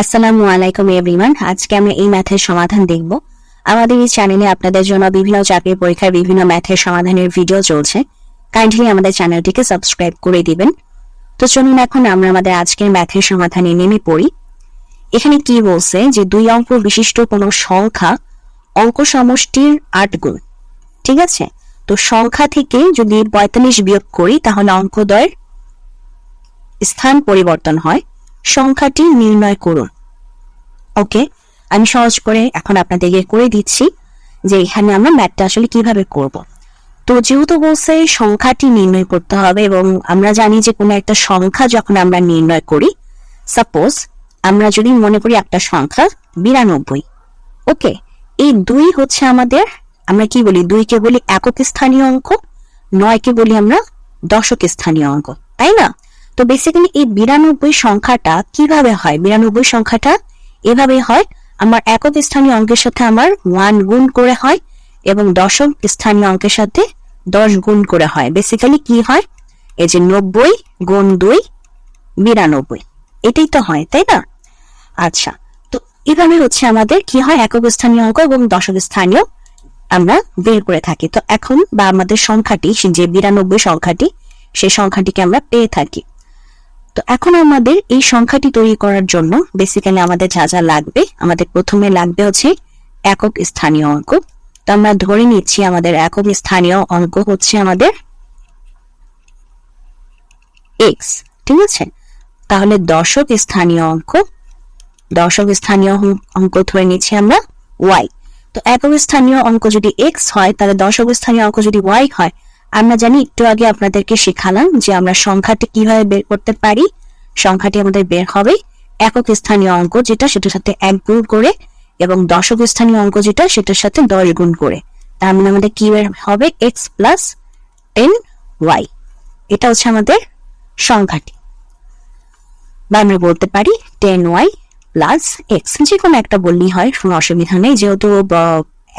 আসসালামু আলাইকুম এভরিওয়ান আজকে আমরা এই ম্যাথের সমাধান দেখব। আমাদের এই চ্যানেলে আপনাদের জন্য বিভিন্ন চাকরির পরীক্ষার বিভিন্ন ম্যাথের সমাধানের ভিডিও চলছে। কাইন্ডলি আমাদের চ্যানেলটিকে সাবস্ক্রাইব করে দিবেন। তো চলুন এখন আমরা আমাদের আজকের ম্যাথের সমাধানে নেমে পড়ি। এখানে কি বলছে যে দুই অঙ্ক বিশিষ্ট কোনো সংখ্যা অঙ্ক সমষ্টির আট গুণ। ঠিক আছে? তো সংখ্যা থেকে যদি পঁয়তাল্লিশ বিয়োগ করি, তাহলে অঙ্কদয়ের স্থান পরিবর্তন হয়। সংখ্যাটি নির্ণয় করুন। ওকে? আমি সহজ করে এখন আপনাদেরকে করে দিচ্ছি যে এখানে আমরা ম্যাথটা আসলে কীভাবে করব। তো যেহেতু বলছে সংখ্যাটি নির্ণয় করতে হবে এবং আমরা জানি যে কোনো একটা সংখ্যা যখন আমরা নির্ণয় করি সাপোজ আমরা যদি মনে করি একটা সংখ্যা বিরানব্বই, ওকে? এই দুই হচ্ছে আমাদের, আমরা কি বলি, দুইকে বলি একক স্থানীয় অঙ্ক, নয়কে বলি আমরা দশক স্থানীয় অঙ্ক, তাই না? তো বেসিক্যালি এই বিরানব্বই সংখ্যাটা কীভাবে হয়? বিরানব্বই সংখ্যাটা এভাবে হয়। আমার একক স্থানীয় অঙ্কের সাথে আমার ওয়ান গুণ করে হয় এবং দশম স্থানীয় অঙ্কের সাথে দশ গুণ করে হয়। বেসিক্যালি কি হয়? এই যে নব্বই গুণ দুই, বিরানব্বই। এটাই তো হয়, তাই না? আচ্ছা তো এভাবে হচ্ছে আমাদের কি হয়? একক স্থানীয় অঙ্ক এবং দশক স্থানীয় আমরা বের করে থাকি। তো এখন বা আমাদের সংখ্যাটি, যে বিরানব্বই সংখ্যাটি, সেই সংখ্যাটিকে আমরা পেয়ে থাকি। তো এখন আমাদের এই সংখ্যাটি তৈরি করার জন্য বেসিক্যালি আমাদের যা যা লাগবে, আমাদের প্রথমে লাগবে হচ্ছে একক স্থানীয় অঙ্ক। তো আমরা ধরে নিচ্ছি আমাদের একক স্থানীয় অঙ্ক হচ্ছে আমাদের এক্স ঠিক আছে? তাহলে দশক স্থানীয় অঙ্ক, দশক স্থানীয় অঙ্ক- ধরে নিচ্ছি আমরা ওয়াই তো একক স্থানীয় অঙ্ক যদি এক্স হয়, তাহলে দশক স্থানীয় অঙ্ক যদি ওয়াই হয় আমরা জানি, একটু আগে আপনাদেরকে শেখালাম যে আমরা সংখ্যাটি কীভাবে বের করতে পারি। সংখ্যাটি আমাদের বের হবে একক স্থানীয় অঙ্ক যেটা সেটার সাথে এক গুণ করে এবং দশক স্থানীয় অঙ্ক যেটা সেটার সাথে দশ গুণ করে। তার মানে আমাদের কি বের হবে? এক্স প্লাস টেন ওয়াই এটা হচ্ছে আমাদের সংখ্যাটি। বা আমরা বলতে পারি টেন ওয়াই প্লাস এক্স যে কোনো একটা বললেই হয়, কোনো অসুবিধা নেই। যেহেতু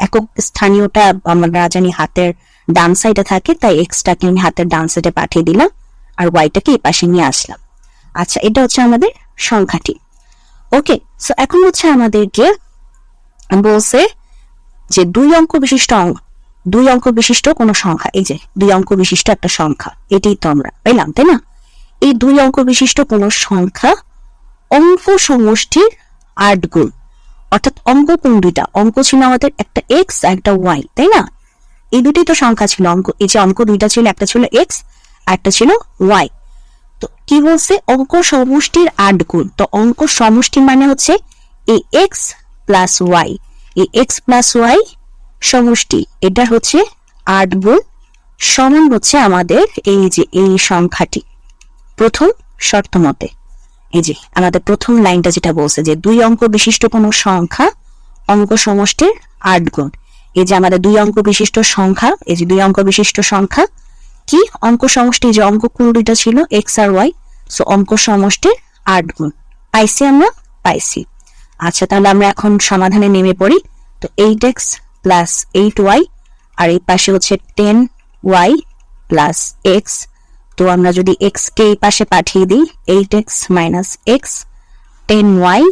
একক স্থানীয়টা আমরা জানি হাতের ডান সাইডে থাকে, তাই এক্সটাকে আমি হাতের ডান সাইডে পাঠিয়ে দিলাম আর ওয়াইটাকে এই পাশে নিয়ে আসলাম। আচ্ছা এটা হচ্ছে আমাদের সংখ্যাটি। ওকে সো এখন হচ্ছে আমাদেরকে বলছে যে দুই অঙ্ক বিশিষ্ট অঙ্ক দুই অঙ্ক বিশিষ্ট কোনো সংখ্যা, এই যে দুই অঙ্ক বিশিষ্ট একটা সংখ্যা, এটাই তো আমরা পেলাম, তাই না? এই দুই অঙ্ক বিশিষ্ট কোনো সংখ্যা অঙ্ক সমষ্টির আট গুণ, অর্থাৎ অঙ্ক কোন দুইটা? অঙ্ক ছিল আমাদের একটা এক্স একটা ওয়াই তাই না? এই দুটি তো সংখ্যা ছিল। অঙ্ক, এই যে অঙ্ক দুইটা ছিল, একটা ছিল এক্স আর একটা ছিল ওয়াই তো কি বলছে? অঙ্ক সমষ্টির আট গুণ। তো অঙ্ক সমষ্টি মানে হচ্ছে এই এক্স প্লাস ওয়াই এই এক্স প্লাস ওয়াই সমষ্টি। এটা হচ্ছে আট গুণ। সমান হচ্ছে আমাদের এই যে, এই সংখ্যাটি। প্রথম শর্ত মতে। এই যে, আমাদের প্রথম লাইনটা যেটা বলছে যে দুই অঙ্ক বিশিষ্ট কোনো সংখ্যা অঙ্ক সমষ্টির আট গুণ। এই যে আমাদের দুই অঙ্ক বিশিষ্ট সংখ্যা, এই যে দুই অঙ্ক বিশিষ্ট সংখ্যা, কি অঙ্ক সমষ্টি যে অঙ্ক কুড়িটা ছিল এক্স আর ওয়াই সো অঙ্ক সমষ্টির আট গুণ। পাইছি আমরা? পাইছি। আচ্ছা তাহলে আমরা এখন সমাধানে নেমে পড়ি। তো eight X plus eight Y আর এই পাশে হচ্ছে টেন ওয়াই প্লাস এক্স তো আমরা যদি এক্স কে এই পাশে পাঠিয়ে দিই eight X minus X ten Y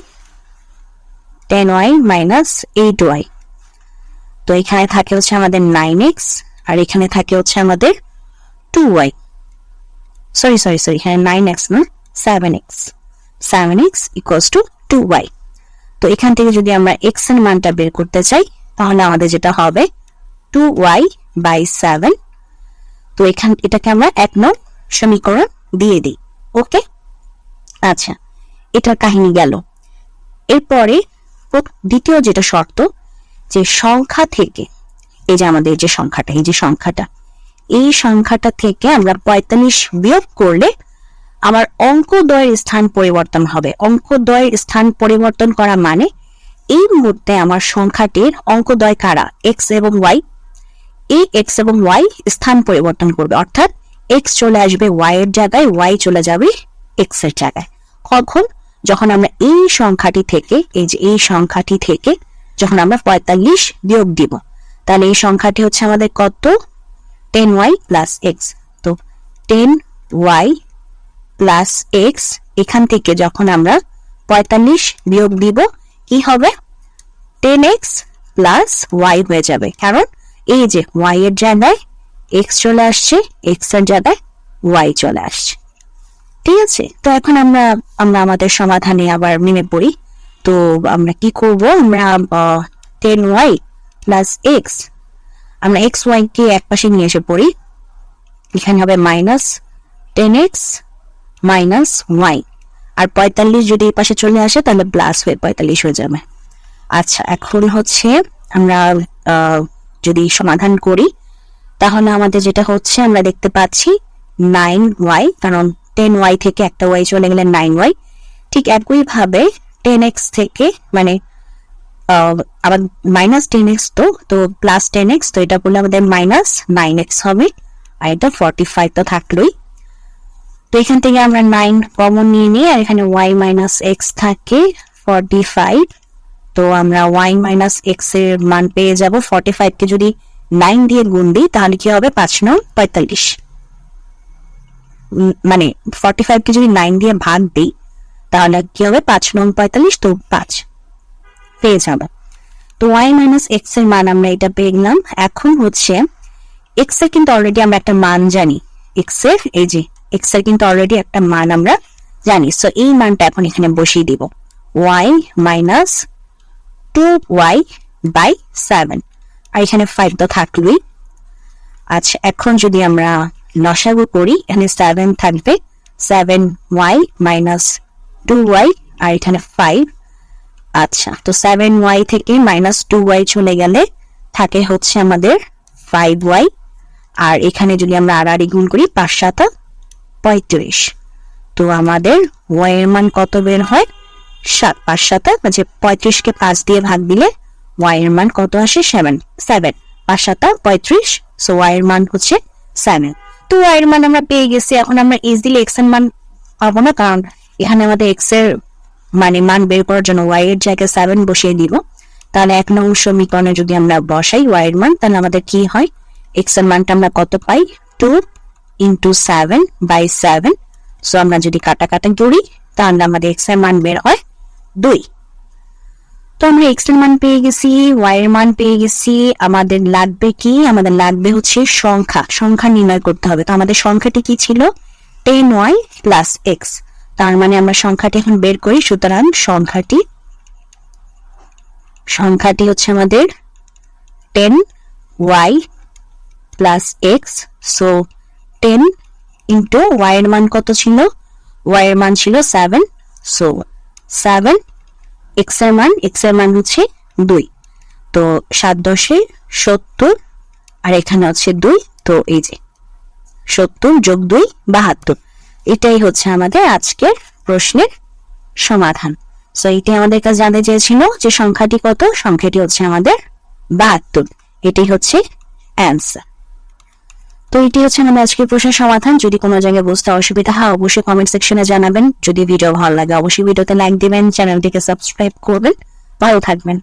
ten Y minus eight Y তো এখানে থাকে হচ্ছে আমাদের নাইন এক্স আর এখানে থাকে হচ্ছে আমাদের two Y sorry sorry sorry হ্যাঁ নাইন এক্স না seven X seven X equals two two Y তো এখান থেকে যদি আমরা এক্সের মানটা বের করতে চাই, তাহলে আমাদের যেটা হবে টু ওয়াই বাই সেভেন তো এখান, এটাকে আমরা এক নং সমীকরণ দিয়ে দিই ওকে আচ্ছা এটার কাহিনী গেল। এরপরে দ্বিতীয় যেটা শর্ত যে সংখ্যা থেকে, এই যে আমাদের যে সংখ্যাটা, এই যে সংখ্যাটা, এই সংখ্যাটা থেকে আমরা পঁয়তাল্লিশ বিয়োগ করলে আমার অঙ্কদ্বয়ের স্থান পরিবর্তন হবে। অঙ্কদ্বয়ের স্থান পরিবর্তন করা মানে এই মুহূর্তে আমার সংখ্যাটির অঙ্কদ্বয় কারা? এক্স এবং ওয়াই এই এক্স এবং ওয়াই স্থান পরিবর্তন করবে। অর্থাৎ এক্স চলে আসবে ওয়াই এর জায়গায় ওয়াই চলে যাবে এক্সের জায়গায়। কখন? যখন আমরা এই সংখ্যাটি থেকে, এই যে এই সংখ্যাটি থেকে যখন আমরা পঁয়তাল্লিশ বিয়োগ দিব, তাহলে এই সংখ্যাটি হচ্ছে আমাদের কত? টেন ওয়াই প্লাস এক্স তো টেন ওয়াই প্লাস এক্স এখান থেকে যখন আমরা পঁয়তাল্লিশ বিয়োগ দিব, কি হবে? টেন এক্স প্লাস ওয়াই হয়ে যাবে। কারণ এই যে ওয়াই এর জায়গায় এক্স চলে আসছে এক্সের জায়গায় ওয়াই চলে আসছে। ঠিক আছে? তো এখন আমরা আমরা আমাদের সমাধানে আবার নেমে পড়ি। তো আমরা কি করব? আমরা টেন ওয়াই প্লাস এক্স আমরা এক্স ওয়াই কে এক পাশে নিয়ে এসে পড়ি। এখানে হবে minus ten X minus Y আর পঁয়তাল্লিশ যদি এই পাশে চলে আসে, তাহলে প্লাস হয়ে পঁয়তাল্লিশ হয়ে যাবে। আচ্ছা এখন হচ্ছে আমরা যদি সমাধান করি, তাহলে আমাদের যেটা হচ্ছে, আমরা দেখতে পাচ্ছি নাইন ওয়াই কারণ টেন ওয়াই থেকে একটা ওয়াই চলে গেলে নাইন ওয়াই ঠিক একইভাবে টেন এক্স থেকে মানে আবার মাইনাস টেন এক্স তো তো প্লাস টেন এক্স তো এটা বললে আমাদের মাইনাস নাইন এক্স হবে। আর এটা ফর্টি ফাইভ তো থাকলোই। তো এখান থেকে আমরা নাইন কমন নিয়ে নিই, আর এখানে ওয়াই মাইনাস এক্স থাকে ফর্টি ফাইভ তো আমরা ওয়াই মাইনাস এক্সের মান পেয়ে যাব। ফর্টি ফাইভ কে যদি নাইন দিয়ে গুণ দিই, তাহলে কি হবে? পাঁচ নং পঁয়তাল্লিশ। মানে ফর্টি ফাইভ কে যদি নাইন দিয়ে ভাগ দিই তাহলে কি হবে পাঁচ নং পঁয়তাল্লিশ তো পাঁচ। পেয়ে যাবে। তো ওয়াই মাইনাস এক্সের মান আমরা এটা পেয়ে গেলাম। এখন হচ্ছে এক্সের কিন্তু অলরেডি আমরা একটা মান জানি। এক্সের, এই যে এক্সের কিন্তু অলরেডি একটা মান আমরা জানি। সো এই মানটা এখন এখানে বসিয়ে দিব। Y minus two Y by seven আর এখানে ফাইভ তো থাকলোই আচ্ছা এখন যদি আমরা লসাগু করি, এখানে সেভেন থাকবে। Seven Y minus two Y আর এখানে ফাইভ আচ্ছা তো সেভেন ওয়াই থেকে মাইনাস টু ওয়াই চলে গেলে থাকে হচ্ছে আমাদের ফাইভ ওয়াই আর এখানে যদি আমরা আড়াআড়ি গুণ করি, পাঁচ সাতা পঁয়ত্রিশ। তো আমাদের ওয়াই এর মান কত বের হয়? সাত। পাঁচ সাতা মানে পঁয়ত্রিশকে পাঁচ দিয়ে ভাগ দিলে ওয়াই এর মান কত আসে? সেভেন সেভেন পাঁচ সাতা পঁয়ত্রিশ। সো ওয়াই এর মান হচ্ছে সেভেন তো ওয়াই এর মান আমরা পেয়ে গেছি। এখন আমরা ইজিলি এক্সের মান পাবো না, কারণ এখানে আমাদের এক্সের মানে মান বের করার জন্য ওয়াই এর জায়গায় সেভেন বসিয়ে দিব। তাহলে এক নং সমীকরণে যদি আমরা বসাই ওয়াই এর মান, তাহলে আমাদের কি হয়? এক্সের মানটা আমরা কত পাই? Two into seven by seven so আমরা যদি কাটাকাটি করি, তাহলে আমাদের এক্সের মান বের হয় দুই। তো আমরা এক্সের মান পেয়ে গেছি ওয়াই এর মান পেয়ে গেছি। আমাদের লাগবে কি? আমাদের লাগবে হচ্ছে সংখ্যা। সংখ্যা নির্ণয় করতে হবে। তো আমাদের সংখ্যাটি কি ছিল? টেন ওয়াই প্লাস এক্স তার মানে আমরা সংখ্যাটি এখন বের করি, সুতরাং সংখ্যাটি সংখ্যাটি হচ্ছে আমাদের ten Y plus X, so ten into Y এর মান কত ছিল? ওয়াই এর মান ছিল সেভেন, সো সেভেন এক্সের মান, এক্সের মান হচ্ছে দুই, তো সাত দশে সত্তর, আর এখানে হচ্ছে দুই, তো এই যে সত্তর যোগ দুই, বাহাত্তর। এটাই হচ্ছে আমাদের আজকের প্রশ্নের সমাধান। সো এটি আমাদের কাছে জানতে চেয়েছিল যে সংখ্যাটি কত? সংখ্যাটি হচ্ছে আমাদের বাহাত্তর। এটি হচ্ছে অ্যান্সার তো এটি হচ্ছে আমাদের আজকের প্রশ্নের সমাধান। যদি কোনো জায়গায় বুঝতে অসুবিধা হয়, অবশ্যই কমেন্ট সেকশনে জানাবেন। যদি ভিডিও ভালো লাগে, অবশ্যই ভিডিওতে লাইক দিবেন চ্যানেলটিকে সাবস্ক্রাইব করবেন। ভালো থাকবেন।